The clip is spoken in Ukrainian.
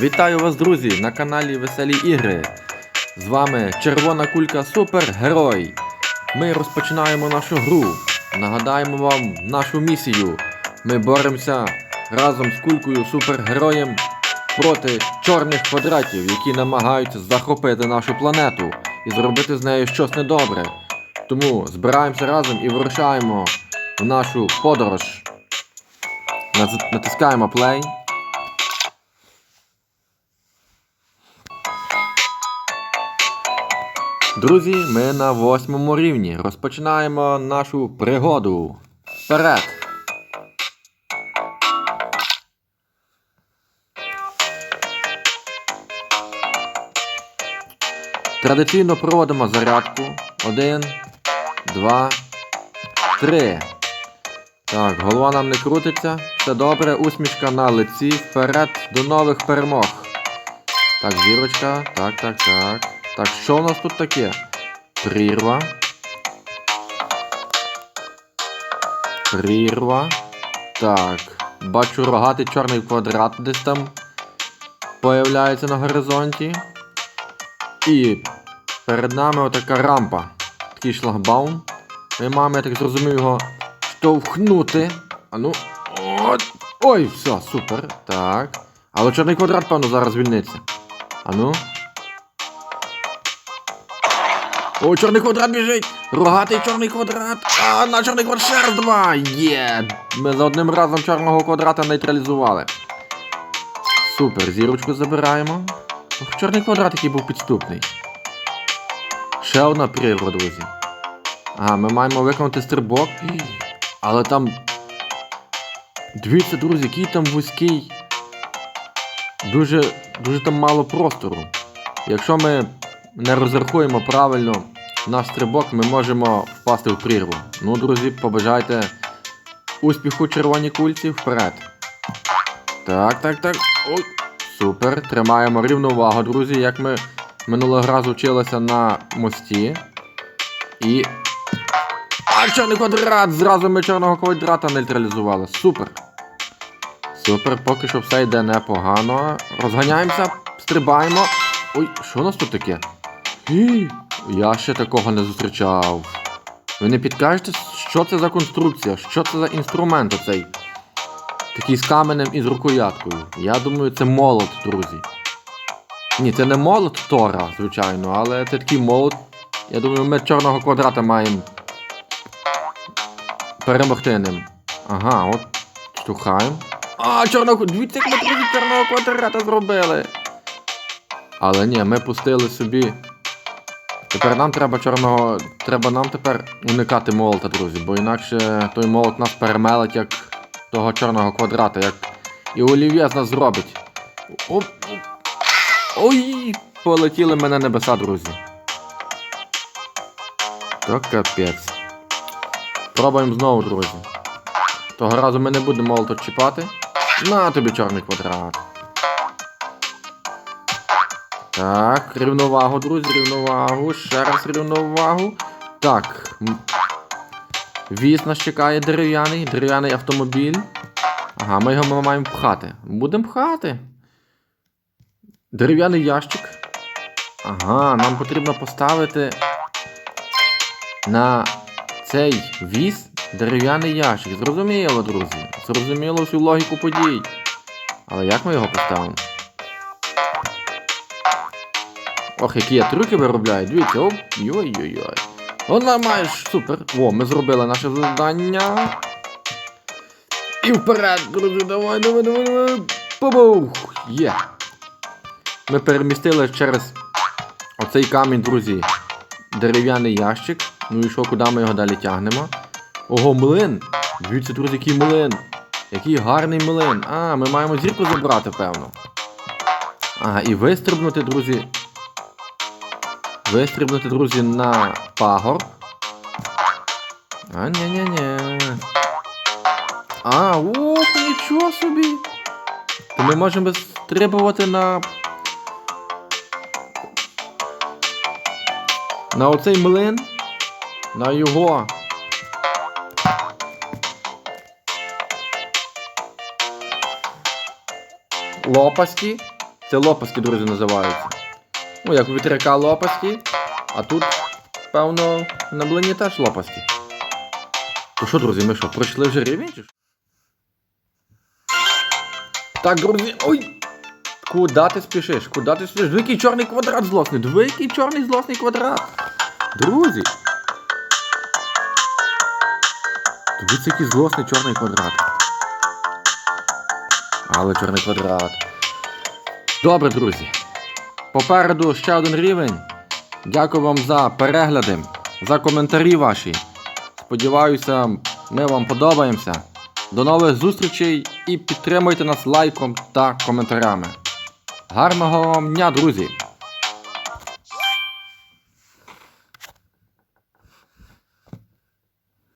Вітаю вас, друзі, на каналі Веселі Ігри. З вами Червона кулька Супергерой. Ми розпочинаємо нашу гру. Нагадаємо вам нашу місію. Ми боремося разом з кулькою супергероєм проти чорних квадратів, які намагаються захопити нашу планету і зробити з нею щось недобре. Тому збираємося разом і вирушаємо в нашу подорож. Натискаємо play. Друзі, ми на восьмому рівні. Розпочинаємо нашу пригоду. Вперед! Традиційно проводимо зарядку. Один, два, три. Так, голова нам не крутиться. Все добре, усмішка на лиці. Вперед до нових перемог. Так, зірочка. Так, так, так. Так, що у нас тут таке? Прірва. Прірва. Так. Бачу рогатий чорний квадрат десь там появляється на горизонті. І перед нами отака рампа. Такий шлагбаум. Ми маємо, я так зрозумів, його штовхнути. А ну. От. Ой, все, супер. Так. Але чорний квадрат, певно, зараз звільниться. А ну. О, чорний квадрат біжить! Рогатий чорний квадрат! А, на чорний квадрат ще раз два! Є! Ми за одним разом чорного квадрата нейтралізували. Супер, зірочку забираємо. Ох, чорний квадрат, який був підступний. Ще одна прірва, друзі. Ага, ми маємо виконати стрибок. Але там. Дивіться, друзі, який там вузький. Дуже, дуже там мало простору. Якщо ми не розрахуємо правильно наш стрибок, ми можемо впасти в прірву. Ну, друзі, побажайте успіху червоній кульці вперед. Так, так, так. Ой, супер. Тримаємо рівновагу, друзі, як ми минулого разу вчилися на мості. І. А, чорний квадрат! Зразу ми чорного квадрата нейтралізували. Супер. Супер, поки що все йде непогано. Розганяємося, стрибаємо. Ой, що у нас тут таке? Я ще такого не зустрічав. Ви не підкажете, що це за конструкція? Що це за інструмент оцей? Такий з каменем і з рукояткою. Я думаю, це молот, друзі. Ні, це не молот Тора, звичайно, але це такий молот. Я думаю, ми чорного квадрата маємо перемогти ним. Ага, от штухаємо. А, чорного. Дивіться, як ми друзі, чорного квадрата зробили. Але ні, ми пустили собі. Тепер нам треба чорного. Треба нам тепер уникати молота, друзі, бо інакше той молот нас перемелить як того чорного квадрата, як і Олів'є з нас зробить. Оп. Ой! Полетіли мене небеса, друзі. То капець. Пробуємо знову, друзі. Того разу ми не будемо молото чіпати. На тобі чорний квадрат. Так, рівновагу, друзі, рівновагу. Ще раз рівновагу. Так. Віз нас чекає дерев'яний, дерев'яний автомобіль. Ага, ми його маємо пхати. Будемо пхати. Дерев'яний ящик. Ага, нам потрібно поставити на цей віз дерев'яний ящик. Зрозуміло, друзі. Зрозуміло всю логіку подій. Але як ми його поставимо? Ох, які я трюки виробляю. Дивіться, оп, йой-йой-йой. Вона маєш супер. О, ми зробили наше завдання. І вперед, друзі, давай, давай, давай, давай. Побух! Є. Ми перемістили через оцей камінь, друзі, дерев'яний ящик. Ну і що, куди ми його далі тягнемо? Ого, млин! Дивіться, друзі, який млин. Який гарний млин. А, ми маємо зірку забрати, певно. Ага, і вистрибнути, друзі. Вистрибнути, друзі, на пагорб. А, ні-ні-ні. А, ух, нічого собі. То ми можемо стрибувати на. На оцей млин. На його. Лопасті. Це лопасті, друзі, називаються. Ну, як у вітряка лопасті, а тут, певно, на блині теж лопасті. То що, друзі, ми що, пройшли вже рівень? чи? Так, друзі, ой! Куда ти спішиш? Куда ти спішиш? Диви, який чорний квадрат злосний! Диви, який чорний злосний квадрат! Друзі! Дивіться, який злосний чорний квадрат. Але чорний квадрат. Добре, друзі. Попереду ще один рівень. Дякую вам за перегляди, за коментарі ваші. Сподіваюся, ми вам подобаємося. До нових зустрічей і підтримуйте нас лайком та коментарями. Гарного вам дня, друзі!